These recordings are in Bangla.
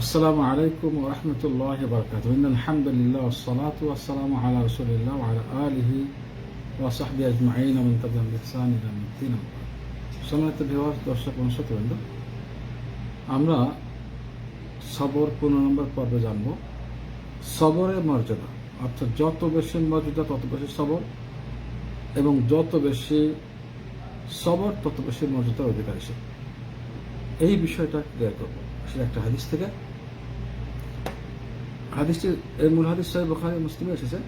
আসসালামু আলাইকুম রহমতুল্লাহ বরকাত আলহামদুলিল্লাহ সালাত ওয়াসালাম আলা রসুলিল্লাহ আলা আলহি ওয়াসাহবি আজমাইন আমিন তাদাম ইহসান ইরামুদ্দিন সম্মানিত বিভাগ দর্শক বংশতবৃন্দ আমরা সবর পনেরো নম্বর পর্বে জানব। সবরের মর্যাদা, অর্থাৎ যত বেশি মর্যাদা, তত বেশি সবর, এবং যত বেশি সবর, তত বেশি মর্যাদার অধিকারী এই বিষয়টা ক্লিয়ার করব। সেটা একটা হাদিস থেকে হাদিসটি এর মূল হাদিস সাহেব বখারি মুসলিমে এসেছে।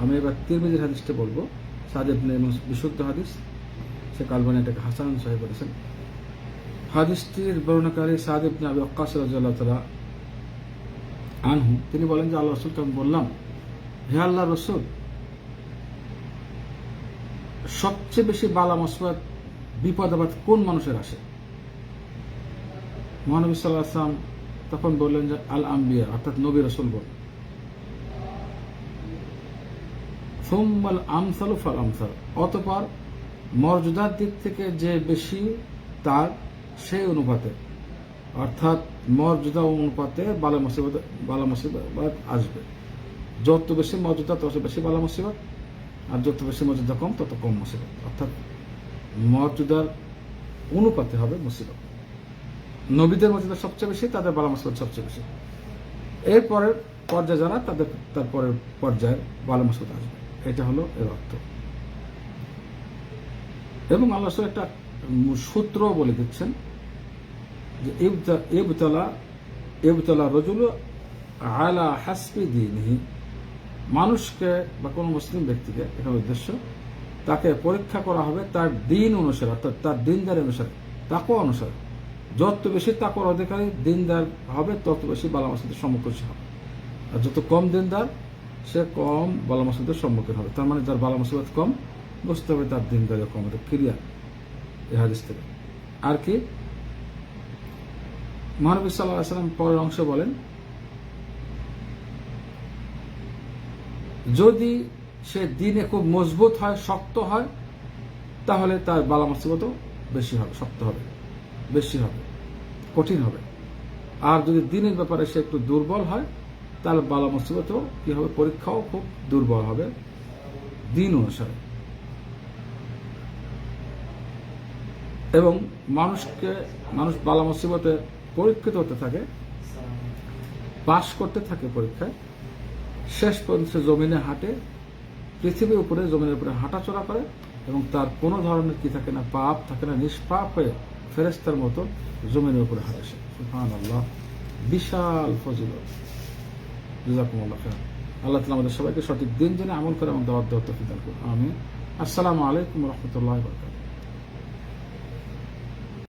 আমি এবার তিরমিজির হাদিসটা বলব। বিশুদ্ধ হাদিস। সে এটাকে হাসান সাহেব বলেছেন। হাদিসটির বর্ণনাকারী সাদেব আবি তালা আনহু, তিনি বলেন যে আল্লাহ রসুলকে আমি বললাম, হে আল্লাহ রসুল, সবচেয়ে বেশি বালা মসবাদ বিপদ আবাদ কোন মানুষের আসে? মহানবী সাল্লাহ আসলাম তখন বললেন যে আল আম্বিয়া অর্থাৎ নবী রসুল বল। সোম্মাল আমসাল ফাল আমসাল অতপর মর্যাদার দিক থেকে যে বেশি তার সেই অনুপাতে, অর্থাৎ মর্যাদা অনুপাতে বালা মুসিবত বালা মুসিবত আসবে। যত বেশি মর্যাদা, তত বেশি বালা মুসিবত, আর যত বেশি মর্যাদা কম, তত কম মুসিবত। অর্থাৎ মর্যাদার অনুপাতে হবে মুসিবত। নবীদের মর্যাদা সবচেয়ে বেশি, তাদের বালা মুসিবত সবচেয়ে বেশি। এরপরের পর্যায়ে যারা, তাদের তারপরের পর্যায়ে বালা মুসিবত আসবে। এটা হলো এর অর্থ। এবং আল্লাহ একটা সূত্র বলে দিচ্ছেন যে এবতলা এবতলা রজুল আলা হাসপি দিনহি। মানুষকে বা কোনো মুসলিম ব্যক্তিকে, এখানে উদ্দেশ্য, তাকে পরীক্ষা করা হবে তার দিন অনুসারে, অর্থাৎ তার দিনদারি অনুসারে তাকও অনুসারে। যত বেশি তাকর অধিকারী দিনদার হবে, তত বেশি বালা মাসুদের সম্মুখীন হবে। আর যত কম দিনদার, সে কম বালা মাসুদের সম্মুখীন হবে। তার মানে যার বালা মাসুদ কম, বুঝতে হবে তার দিনদারি কম এটা ক্রিয়া এ থেকে। আর কি? মহানবী সাল্লাহ সাল্লাম পরের অংশ বলেন, যদি সে দিনে খুব মজবুত হয়, শক্ত হয়, তাহলে তার বালা মুসিবতও বেশি হবে, শক্ত হবে। বেশি হবে, কঠিন হবে। আর যদি দিনের ব্যাপারে সে একটু দুর্বল হয়, তাহলে বালা মুসিবতও কি হবে, পরীক্ষাও খুব দুর্বল হবে। দিন অনুসারে। এবং মানুষকে, মানুষ বালা মুসিবতে পরীক্ষিত হতে থাকে, পাশ করতে থাকে পরীক্ষায়। শেষ পর্যন্ত জমিনে হাঁটে, পৃথিবীর উপরে, জমিনের উপরে হাঁটাচলা করে এবং তার কোনো ধরনের কি থাকে না, পাপ থাকে না, নিষ্পাপ হয়ে ফেরেস্তার মতো জমিনের উপরে হাঁটে সে সুফান আল্লাহ বিশাল ফজিল আল্লাহ তালা আমাদের সবাইকে সঠিক দিন জেনে আমল করে এবং দাওয়াত দেওয়ার তফিদান করুন। আমি আসসালামু আলাইকুম রহমতুল্লাহ বরকাত